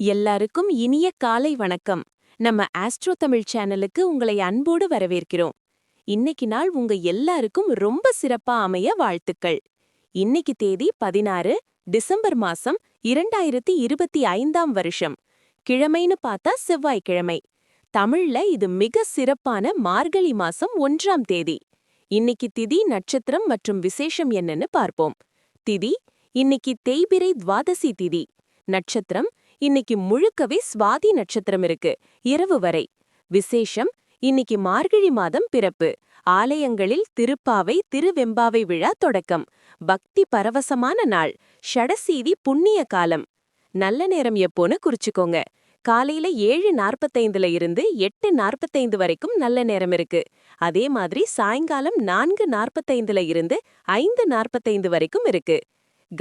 எல்லாருக்கும் இனிய காலை வணக்கம். நம்ம ஆஸ்ட்ரோ தமிழ் சேனலுக்கு உங்களை அன்போடு வரவேற்கிறோம். இன்னைக்கு நாள் உங்க எல்லாருக்கும் ரொம்ப சிறப்பா அமைய வாழ்த்துக்கள். இன்னைக்கு தேதி பதினாறு டிசம்பர் மாசம் இரண்டாயிரத்தி இருபத்தி ஐந்தாம் வருஷம். கிழமைன்னு பார்த்தா செவ்வாய்க்கிழமை. தமிழ்ல இது மிக சிறப்பான மார்கழி மாசம் ஒன்றாம் தேதி. இன்னைக்கு திதி நட்சத்திரம் மற்றும் விசேஷம் என்னன்னு பார்ப்போம். திதி இன்னைக்கு தேய்பிரை துவாதசி திதி. நட்சத்திரம் இன்னைக்கு முழுக்கவே சுவாதி நட்சத்திரம் இருக்கு. இரவு வரை. விசேஷம் இன்னைக்கு மார்கழி மாதம் பிறப்பு. ஆலயங்களில் திருப்பாவை திருவெம்பாவை விழா தொடக்கம். பக்தி பரவசமான நாள். ஷடசீதி புண்ணிய காலம். நல்ல நேரம் எப்போன்னு குறிச்சுக்கோங்க. காலையில ஏழு நாற்பத்தைந்துல இருந்து எட்டு நாற்பத்தைந்து வரைக்கும் நல்ல நேரம் இருக்கு. அதே மாதிரி சாயங்காலம் நான்கு நாற்பத்தைந்துல இருந்து ஐந்து நாற்பத்தைந்து வரைக்கும் இருக்கு.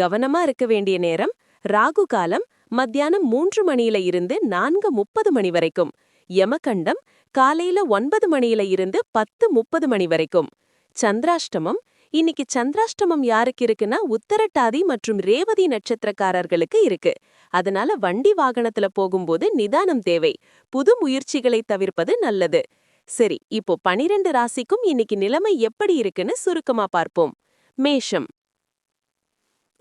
கவனமா இருக்க வேண்டிய நேரம். ராகு காலம் மத்தியானம் மூன்று மணியில இருந்து நான்கு முப்பது மணி வரைக்கும். யமகண்டம் காலையில ஒன்பது மணியில இருந்து பத்து முப்பது மணி வரைக்கும். சந்திராஷ்டமம். இன்னைக்கு சந்திராஷ்டமம் யாருக்கு இருக்குன்னா உத்தரட்டாதி மற்றும் ரேவதி நட்சத்திரக்காரர்களுக்கு இருக்கு. அதனால வண்டி வாகனத்துல போகும்போது நிதானம் தேவை. புது முயற்சிகளை தவிர்ப்பது நல்லது. சரி இப்போ பனிரெண்டு ராசிக்கும் இன்னைக்கு நிலைமை எப்படி இருக்குன்னு சுருக்கமா பார்ப்போம். மேஷம்.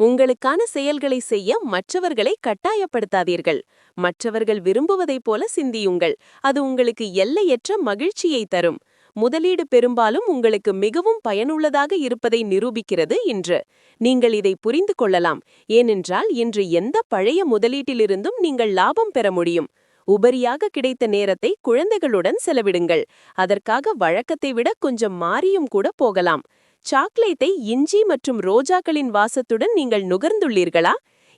உங்களுக்கான செயல்களை செய்ய மற்றவர்களை கட்டாயப்படுத்தாதீர்கள். மற்றவர்கள் விரும்புவதைப் போல சிந்தியுங்கள். அது உங்களுக்கு எல்லையற்ற மகிழ்ச்சியை தரும். முதலீடு பெரும்பாலும் உங்களுக்கு மிகவும் பயனுள்ளதாக இருப்பதை நிரூபிக்கிறது இன்று. நீங்கள் இதை புரிந்து கொள்ளலாம். ஏனென்றால் இன்று எந்த பழைய முதலீட்டிலிருந்தும் நீங்கள் லாபம் பெற முடியும். உபரியாக கிடைத்த நேரத்தை குழந்தைகளுடன் செலவிடுங்கள். அதற்காக வழக்கத்தை விட கொஞ்சம் மாறியும் கூட போகலாம். சாக்லேட்டை இஞ்சி மற்றும் ரோஜாக்களின் வாசத்துடன் நீங்கள் நுகர்ந்துள்ளீர்களா?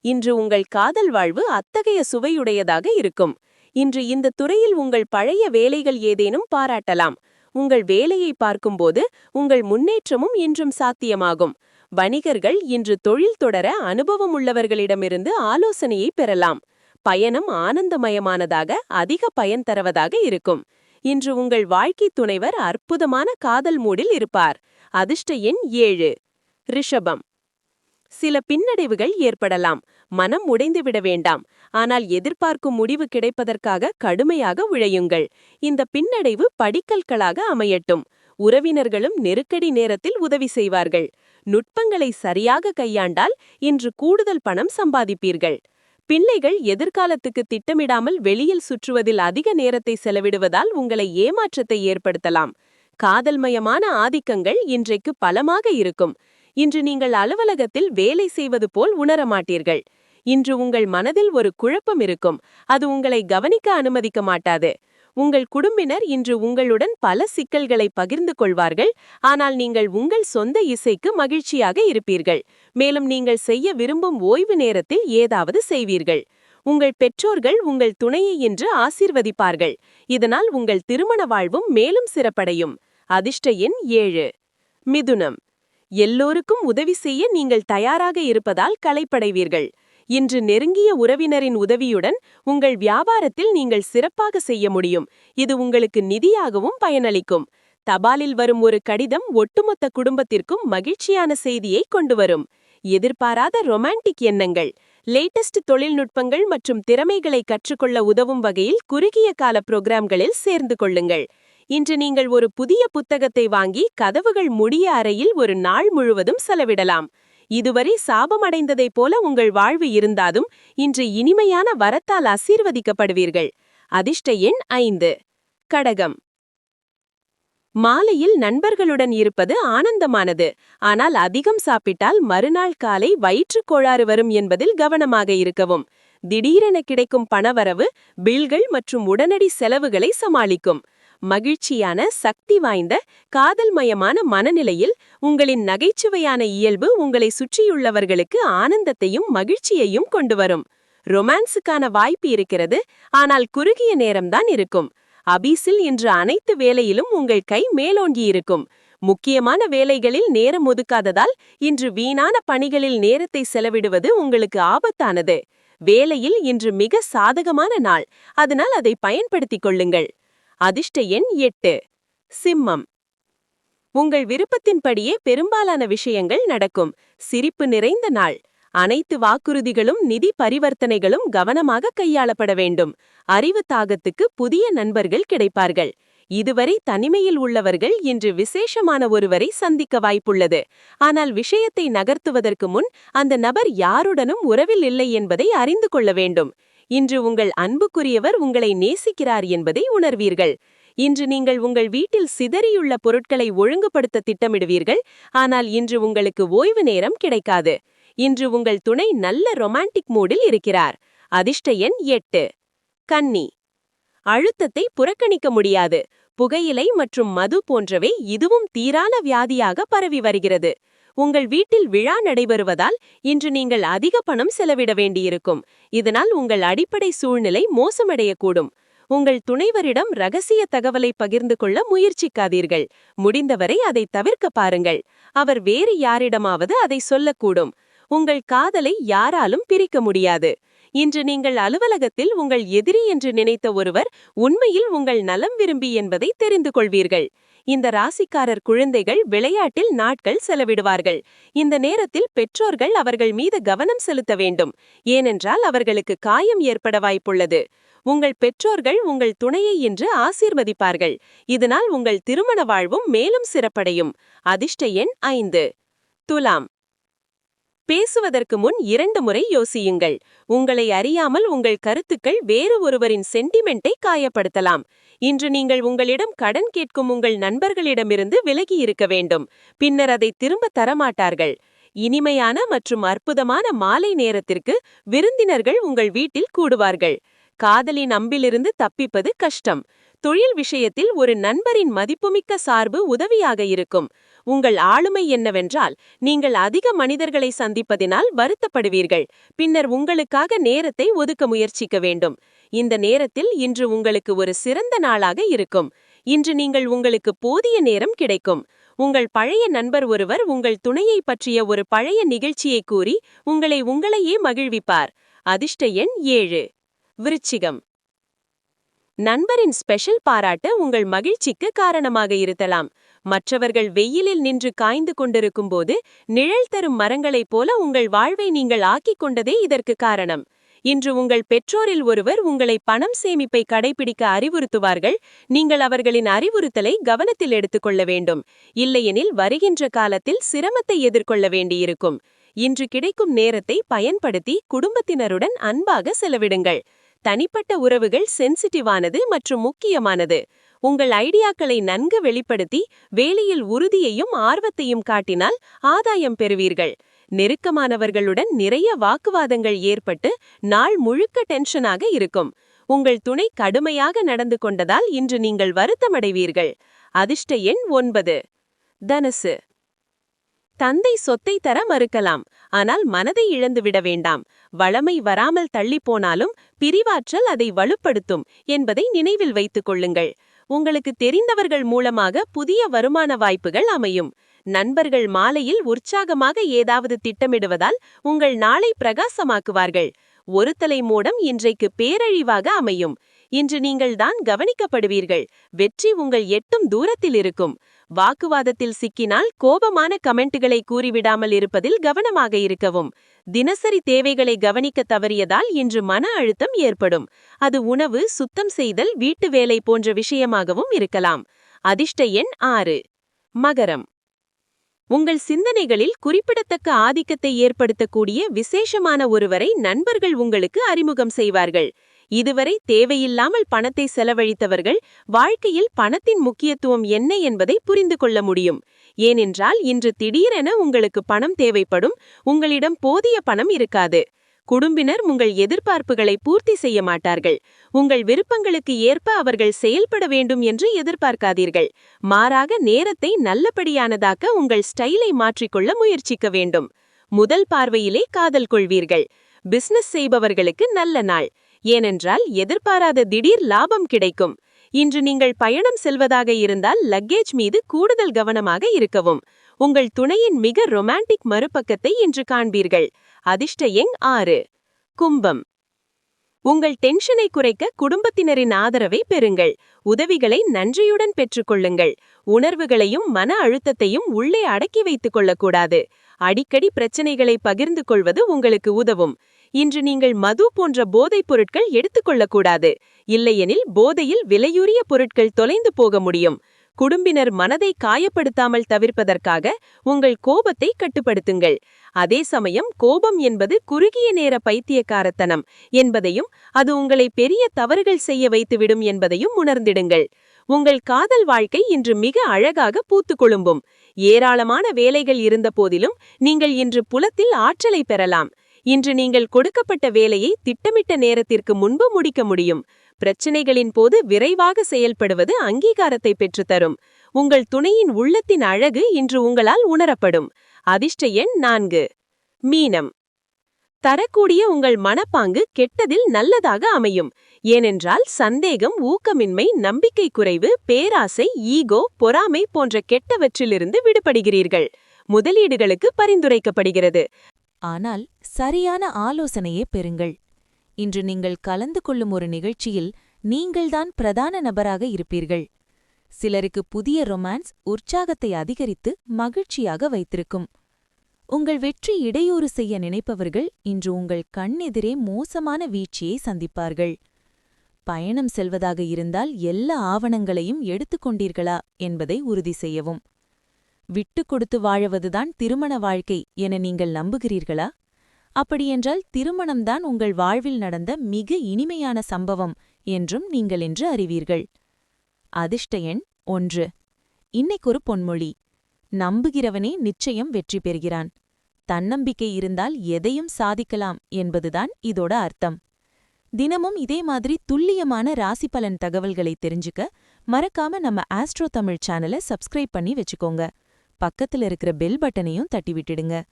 இன்று உங்கள் காதல் வாழ்வு அத்தகைய சுவையுடையதாக இருக்கும். இன்று இந்த துறையில் உங்கள் பழைய வேலைகள் ஏதேனும் பாராட்டலாம். உங்கள் வேலையை பார்க்கும்போது உங்கள் முன்னேற்றமும் இன்றும் சாத்தியமாகும். வணிகர்கள் இன்று தொழில் தொடர அனுபவம் உள்ளவர்களிடமிருந்து ஆலோசனையை பெறலாம். பயணம் ஆனந்தமயமானதாக அதிக பயன் தருவதாக இருக்கும். இன்று உங்கள் வாழ்க்கை துணைவர் அற்புதமான காதல் மூடில் இருப்பார். அதிர்ஷ்ட எண் ஏழு. ரிஷபம். சில பின்னடைவுகள் ஏற்படலாம். மனம் உடைந்துவிட வேண்டாம். ஆனால் எதிர்பார்க்கும் முடிவு கிடைப்பதற்காக கடுமையாக உழையுங்கள். இந்த பின்னடைவு படிக்கல்களாக அமையட்டும். உறவினர்களும் நெருக்கடி நேரத்தில் உதவி செய்வார்கள். நுட்பங்களை சரியாக கையாண்டால் இன்று கூடுதல் பணம் சம்பாதிப்பீர்கள். பிள்ளைகள் எதிர்காலத்துக்கு திட்டமிடாமல் வெளியில் சுற்றுவதில் அதிக நேரத்தை செலவிடுவதால் உங்களை ஏமாற்றத்தை ஏற்படுத்தலாம். காதல்மயமான ஆதிக்கங்கள் இன்றைக்கு பலமாக இருக்கும். இன்று நீங்கள் அலுவலகத்தில் வேலை செய்வது போல் உணரமாட்டீர்கள் இன்று உங்கள் மனதில் ஒரு குழப்பம் இருக்கும். அது உங்களை கவனிக்க அனுமதிக்க மாட்டாது. உங்கள் குடும்பினர் இன்று உங்களுடன் பல சிக்கல்களை பகிர்ந்து கொள்வார்கள். ஆனால் நீங்கள் உங்கள் சொந்த இசைக்கு மகிழ்ச்சியாக இருப்பீர்கள். மேலும் நீங்கள் செய்ய விரும்பும் ஓய்வு நேரத்தில் ஏதாவது செய்வீர்கள். உங்கள் பெற்றோர்கள் உங்கள் துணையை இன்று ஆசீர்வதிப்பார்கள். இதனால் உங்கள் திருமண வாழ்வும் மேலும் சிறப்படையும். அதிர்ஷ்ட எண் ஏழு. மிதுனம். எல்லோருக்கும் உதவி செய்ய நீங்கள் தயாராக இருப்பதால் களைப்படைவீர்கள். இன்று நெருங்கிய உறவினரின் உதவியுடன் உங்கள் வியாபாரத்தில் நீங்கள் சிறப்பாக செய்ய முடியும். இது உங்களுக்கு நிதியாகவும் பயனளிக்கும். தபாலில் வரும் ஒரு கடிதம் ஒட்டுமொத்த குடும்பத்திற்கும் மகிழ்ச்சியான செய்தியை கொண்டு வரும் எதிர்பாராத ரொமான்டிக் எண்ணங்கள். லேட்டஸ்ட் தொழில்நுட்பங்கள் மற்றும் திறமைகளை கற்றுக்கொள்ள உதவும் வகையில் குறுகிய கால புரோகிராம்களில் சேர்ந்து கொள்ளுங்கள். இன்று நீங்கள் ஒரு புதிய புத்தகத்தை வாங்கி கதவுகள் முடிய அறையில் ஒரு நாள் முழுவதும் செலவிடலாம். இதுவரை சாபமடைந்ததைப் போல உங்கள் வாழ்வு இருந்தாலும் இன்று இனிமையான வரத்தால் ஆசீர்வதிக்கப்படுவீர்கள். அதிர்ஷ்ட எண் ஐந்து. கடகம். மாலையில் நண்பர்களுடன் இருப்பது ஆனந்தமானது. ஆனால் அதிகம் சாப்பிட்டால் மறுநாள் காலை வயிற்றுக் கோளாறு வரும் என்பதில் கவனமாக இருக்கவும். திடீரென கிடைக்கும் பணவரவு பில்கள் மற்றும் உடனடி செலவுகளை சமாளிக்கும். மகிழ்ச்சியான சக்தி வாய்ந்த காதல்மயமான மனநிலையில் உங்களின் நகைச்சுவையான இயல்பு உங்களை சுற்றியுள்ளவர்களுக்கு ஆனந்தத்தையும் மகிழ்ச்சியையும் கொண்டு வரும். ரொமான்ஸுக்கான வாய்ப்பு இருக்கிறது ஆனால் குறுகிய நேரம்தான் இருக்கும். அபீஸில் இன்று அனைத்து வேலையிலும் உங்கள் கை மேலோங்கி இருக்கும். முக்கியமான வேலைகளில் நேரம் ஒதுக்காததால் இன்று வீணான பணிகளில் நேரத்தை செலவிடுவது உங்களுக்கு ஆபத்தானது. வேலையில் இன்று மிக சாதகமான நாள் அதனால் அதை பயன்படுத்திக் கொள்ளுங்கள். அதிர்ஷ்ட எண் எட்டு. சிம்மம். உங்கள் விருப்பத்தின்படியே பெரும்பாலான விஷயங்கள் நடக்கும். சிரிப்பு நிறைந்த நாள். அனைத்து வாக்குறுதிகளும் நிதி பரிவர்த்தனைகளும் கவனமாக கையாளப்பட வேண்டும். அறிவு தாகத்துக்கு புதிய நண்பர்கள் கிடைப்பார்கள். இதுவரை தனிமையில் உள்ளவர்கள் இன்று விசேஷமான ஒருவரை சந்திக்க வாய்ப்புள்ளது. ஆனால் விஷயத்தை நகர்த்துவதற்கு முன் அந்த நபர் யாருடனும் உறவில் இல்லை என்பதை அறிந்து கொள்ள வேண்டும். இன்று உங்கள் அன்புக்குரியவர் உங்களை நேசிக்கிறார் என்பதை உணர்வீர்கள். இன்று நீங்கள் உங்கள் வீட்டில் சிதறியுள்ள பொருட்களை ஒழுங்குபடுத்த திட்டமிடுவீர்கள். ஆனால் இன்று உங்களுக்கு ஓய்வு நேரம் கிடைக்காது. இன்று உங்கள் துணை நல்ல ரொமான்டிக் மூடில் இருக்கிறார். அதிர்ஷ்ட எண் எட்டு. கன்னி. அழுத்தத்தை புறக்கணிக்க முடியாது. புகையிலை மற்றும் மது போன்றவை இதுவும் தீரான வியாதியாக பரவி வருகிறது. உங்கள் வீட்டில் விழா நடைபெறுவதால் இன்று நீங்கள் அதிக பணம் செலவிட வேண்டியிருக்கும். இதனால் உங்கள் அடிப்படை சூழ்நிலை மோசமடையக்கூடும். உங்கள் துணைவரிடம் ரகசிய தகவலை பகிர்ந்து கொள்ள முயற்சிக்காதீர்கள். முடிந்தவரை அதை தவிர்க்க பாருங்கள். அவர் வேறு யாரிடமாவது அதை சொல்லக்கூடும். உங்கள் காதலை யாராலும் பிரிக்க முடியாது. இன்று நீங்கள் அலுவலகத்தில் உங்கள் எதிரி என்று நினைத்த ஒருவர் உண்மையில் உங்கள் நலம் விரும்பி என்பதை தெரிந்து கொள்வீர்கள். இந்த ராசிக்காரர் குழந்தைகள் விளையாட்டில் நாட்கள் செலவிடுவார்கள். இந்த நேரத்தில் பெற்றோர்கள் அவர்கள் மீது கவனம் செலுத்த வேண்டும். ஏனென்றால் அவர்களுக்கு காயம் ஏற்பட வாய்ப்புள்ளது. உங்கள் பெற்றோர்கள் உங்கள் துணையை இன்று ஆசீர்வதிப்பார்கள். இதனால் உங்கள் திருமண வாழ்வும் மேலும் சிறப்படையும். அதிர்ஷ்ட எண் ஐந்து. துலாம். பேசுவதற்கு முன் இரண்டு முறை யோசியுங்கள். உங்களை அறியாமல் உங்கள் கருத்துக்கள் வேறு ஒருவரின் சென்டிமெண்ட்டை காயப்படுத்தலாம். இன்று நீங்கள் உங்களிடம் கடன் கேட்கும் உங்கள் நண்பர்களிடமிருந்து விலகி இருக்க வேண்டும். பின்னர் அதை திரும்ப தரமாட்டார்கள். இனிமையான மற்றும் அற்புதமான மாலை நேரத்திற்கு விருந்தினர்கள் உங்கள் வீட்டில் கூடுவார்கள். காதலின் அம்பிலிருந்து தப்பிப்பது கஷ்டம். தொழில் விஷயத்தில் ஒரு நண்பரின் மதிப்புமிக்க சார்பு உதவியாக இருக்கும். உங்கள் ஆளுமை என்னவென்றால் நீங்கள் அதிக மனிதர்களை சந்திப்பதினால் வருத்தப்படுவீர்கள். பின்னர் உங்களுக்காக நேரத்தை ஒதுக்க முயற்சிக்க வேண்டும். இந்த நேரத்தில் இன்று உங்களுக்கு ஒரு சிறந்த நாளாக இருக்கும். இன்று நீங்கள் உங்களுக்கு போதிய நேரம் கிடைக்கும். உங்கள் பழைய நண்பர் ஒருவர் உங்கள் துணையை பற்றிய ஒரு பழைய நிகழ்ச்சியை கூறி உங்களை உங்களையே மகிழ்விப்பார். அதிர்ஷ்ட எண் ஏழு. விருச்சிகம். நண்பரின் ஸ்பெஷல் பாராட்டு உங்கள் மகிழ்ச்சிக்கு காரணமாக இருக்கலாம் மற்றவர்கள் வெயிலில் நின்று காய்ந்து கொண்டிருக்கும் போது நிழல் தரும் மரங்களைப் போல உங்கள் வாழ்வை நீங்கள் ஆக்கிக் கொண்டதே இதற்கு காரணம். இன்று உங்கள் பெற்றோரில் ஒருவர் உங்களை பணம் சேமிப்பை கடைபிடிக்க அறிவுறுத்துவார்கள். நீங்கள் அவர்களின் அறிவுறுத்தலை கவனத்தில் எடுத்துக்கொள்ள வேண்டும். இல்லையெனில் வருகின்ற காலத்தில் சிரமத்தை எதிர்கொள்ள வேண்டியிருக்கும். இன்று கிடைக்கும் நேரத்தை பயன்படுத்தி குடும்பத்தினருடன் அன்பாக செலவிடுங்கள். தனிப்பட்ட உறவுகள் சென்சிட்டிவானது மற்றும் முக்கியமானது. உங்கள் ஐடியாக்களை நன்கு வெளிப்படுத்தி வேலையில் உறுதியையும் ஆர்வத்தையும் காட்டினால் ஆதாயம் பெறுவீர்கள். நெருக்கமானவர்களுடன் நிறைய வாக்குவாதங்கள் ஏற்பட்டு நாள் முழுக்க டென்ஷனாக இருக்கும். உங்கள் துணை கடுமையாக நடந்து கொண்டதால் இன்று நீங்கள் வருத்தமடைவீர்கள். அதிர்ஷ்ட எண் ஒன்பது. தனுசு. தந்தை சொத்தை தர மறுக்கலாம். ஆனால் மனதை இழந்து விட வேண்டாம். வளமை வராமல் தள்ளி போனாலும் பிரிவாற்றல் அதை வலுப்படுத்தும் என்பதை நினைவில் வைத்துக் கொள்ளுங்கள். உங்களுக்கு தெரிந்தவர்கள் மூலமாக புதிய வருமான வாய்ப்புகள் அமையும். நண்பர்கள் மாலையில் உற்சாகமாக ஏதாவது திட்டமிடுவதால் உங்கள் நாளை பிரகாசமாக்குவார்கள். ஒரு தலை மூடம் இன்றைக்கு பேரழிவாக அமையும். இன்று நீங்கள் தான் கவனிக்கப்படுவீர்கள். வெற்றி உங்கள் எட்டும் தூரத்தில் இருக்கும். வாக்குவாதத்தில் சிக்கினால் கோபமான கமெண்ட்டுகளை கூறிவிடாமல் இருப்பதில் கவனமாக இருக்கவும். தினசரி தேவைகளை கவனிக்க தவறியதால் இன்று மன அழுத்தம் ஏற்படும். அது உணவு சுத்தம் செய்தல் வீட்டு வேலை போன்ற விஷயமாகவும் இருக்கலாம். அதிர்ஷ்ட எண் ஆறு. மகரம். உங்கள் சிந்தனைகளில் குறிப்பிடத்தக்க ஆதிக்கத்தை ஏற்படுத்தக்கூடிய விசேஷமான ஒருவரை நண்பர்கள் உங்களுக்கு அறிமுகம் செய்வார்கள். இதுவரை தேவையில்லாமல் பணத்தை செலவழித்தவர்கள் வாழ்க்கையில் பணத்தின் முக்கியத்துவம் என்ன என்பதை புரிந்து கொள்ள முடியும். ஏனென்றால் இன்று திடீரென உங்களுக்கு பணம் தேவைப்படும் உங்களிடம் போதிய பணம் இருக்காது. குடும்பினர் உங்கள் எதிர்பார்ப்புகளை பூர்த்தி செய்ய மாட்டார்கள். உங்கள் விருப்பங்களுக்கு ஏற்ப அவர்கள் செயல்பட வேண்டும் என்று எதிர்பார்க்காதீர்கள். மாறாக நேரத்தை நல்லபடியானதாக்க உங்கள் ஸ்டைலை மாற்றிக்கொள்ள முயற்சிக்க வேண்டும். முதல் பார்வையிலே காதல் கொள்வீர்கள். பிசினஸ் செய்பவர்களுக்கு நல்ல நாள். ஏனென்றால் எதிர்பாராத திடீர் லாபம் கிடைக்கும். இன்று நீங்கள் பயணம் செல்வதாக இருந்தால் லக்கேஜ் மீது கூடுதல் கவனமாக இருக்கவும். உங்கள் துணையின் மிக ரொமான்டிக் மறுபக்கத்தை இன்று காண்பீர்கள். அதிர்ஷ்ட எண் ஆறு. கும்பம். உங்கள் டென்ஷனை குறைக்க குடும்பத்தினரின் ஆதரவை பெறுங்கள். உதவிகளை நன்றியுடன் பெற்றுக்கொள்ளுங்கள். உணர்வுகளையும் மன அழுத்தத்தையும் உள்ளே அடக்கி வைத்துக் கொள்ளக்கூடாது. அடிக்கடி பிரச்சனைகளை பகிர்ந்து கொள்வது உங்களுக்கு உதவும். இன்று நீங்கள் மது போன்ற போதைப் பொருட்கள் எடுத்துக்கொள்ளக்கூடாது. இல்லையெனில் போதையில் விலையுரிய பொருட்கள் தொலைந்து போக முடியும். குடும்பினர் மனதை காயப்படுத்தாமல் தவிர்ப்பதற்காக உங்கள் கோபத்தை கட்டுப்படுத்துங்கள். அதே சமயம் கோபம் என்பது குறுகிய நேர பைத்தியக்காரத்தனம் என்பதையும் அது உங்களை பெரிய தவறுகள் செய்ய வைத்துவிடும் என்பதையும் உணர்ந்திடுங்கள். உங்கள் காதல் வாழ்க்கை இன்று மிக அழகாக பூத்து கொழும்பும் ஏராளமான வேலைகள் இருந்த போதிலும் நீங்கள் இன்று புலத்தில் ஆற்றலை பெறலாம். இன்று நீங்கள் கொடுக்கப்பட்ட வேலையை திட்டமிட்ட நேரத்திற்கு முன்பு முடிக்க முடியும். பிரச்சனைகளின் போது விரைவாக செயல்படுவது அங்கீகாரத்தை பெற்றுத்தரும். உங்கள் துணையின் உள்ளத்தின் அழகு இன்று உங்களால் உணரப்படும். அதிர்ஷ்ட எண் நான்கு. மீனம். தரக்கூடிய உங்கள் மனப்பாங்கு கெட்டதில் நல்லதாக அமையும். ஏனென்றால் சந்தேகம் ஊக்கமின்மை நம்பிக்கை குறைவு பேராசை ஈகோ பொறாமை போன்ற கெட்டவற்றிலிருந்து விடுபடுகிறீர்கள். முதலீடுகளுக்கு பரிந்துரைக்கப்படுகிறது. ஆனால் சரியான ஆலோசனையே பெறுங்கள். இன்று நீங்கள் கலந்து கொள்ளும் ஒரு நிகழ்ச்சியில் நீங்கள்தான் பிரதான நபராக இருப்பீர்கள். சிலருக்கு புதிய ரொமான்ஸ் உற்சாகத்தை அதிகரித்து மகிழ்ச்சியாக வைத்திருக்கும். உங்கள் வெற்றி இடையூறு செய்ய நினைப்பவர்கள் இன்று உங்கள் கண்ணெதிரே மோசமான வீழ்ச்சியை சந்திப்பார்கள். பயணம் செல்வதாக இருந்தால் எல்லா ஆவணங்களையும் எடுத்துக்கொண்டீர்களா என்பதை உறுதி செய்யவும். விட்டுக் கொடுத்து வாழவதுதான் திருமண வாழ்க்கை என நீங்கள் நம்புகிறீர்களா? அப்படியென்றால் திருமணம்தான் உங்கள் வாழ்வில் நடந்த மிக இனிமையான சம்பவம் என்றும் நீங்கள் என்று அறிவீர்கள். அதிர்ஷ்ட எண் ஒன்று. இன்னைக்கொரு பொன்மொழி. நம்புகிறவனே நிச்சயம் வெற்றி பெறுகிறான். தன்னம்பிக்கை இருந்தால் எதையும் சாதிக்கலாம் என்பதுதான் இதோட அர்த்தம். தினமும் இதே மாதிரி துல்லியமான ராசி பலன் தகவல்களை தெரிஞ்சுக்க மறக்காம நம்ம ஆஸ்ட்ரோ தமிழ் சேனலை சப்ஸ்கிரைப் பண்ணி வச்சுக்கோங்க. பக்கத்துல இருக்கிற பெல் பட்டனையும் தட்டி விட்டுடுங்க.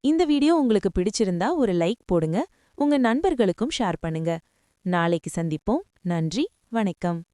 இந்த வீடியோ உங்களுக்கு பிடிச்சிருந்தா ஒரு லைக் போடுங்க உங்க நண்பர்களுக்கும் ஷேர் பண்ணுங்க. நாளைக்கு சந்திப்போம். நன்றி வணக்கம்.